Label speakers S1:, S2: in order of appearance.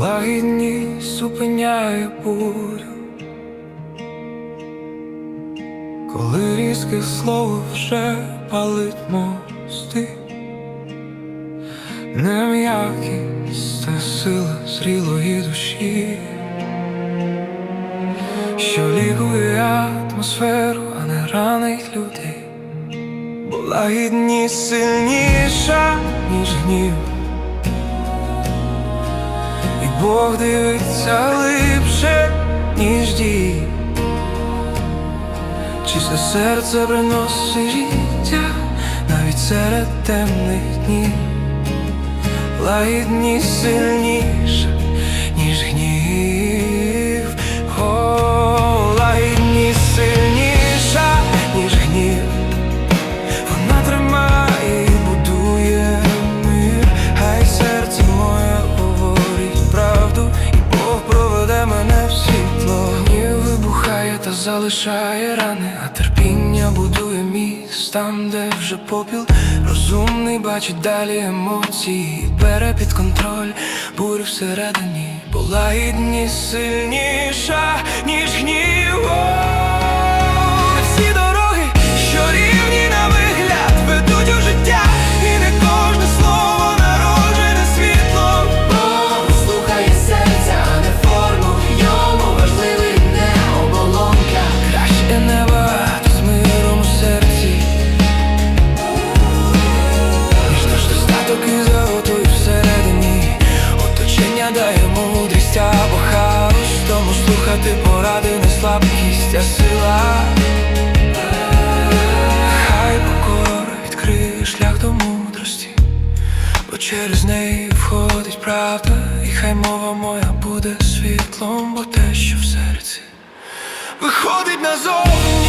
S1: Лагідність зупиняє бурю, коли різке слово вже палить мости, не м'якість та сила зрілої душі, не ранить людей, бо лагідність сильніша, ніж гнів. І Бог дивиться глибше, ніж дії. Чисте серце приносить життя навіть серед темних днів. Лагідність сильніша, ніж гнів. Залишає рани, а терпіння будує міст там, де вже попіл. Розумний бачить далі емоції, бере під контроль бурю всередині, була лагідність сильніша, ніж гнів. Слухати поради не слабкість, а сила. Хай покора відкриє шлях до мудрості, бо через неї входить правда, і хай мова моя буде світлом, бо те, що в серці виходить назовні.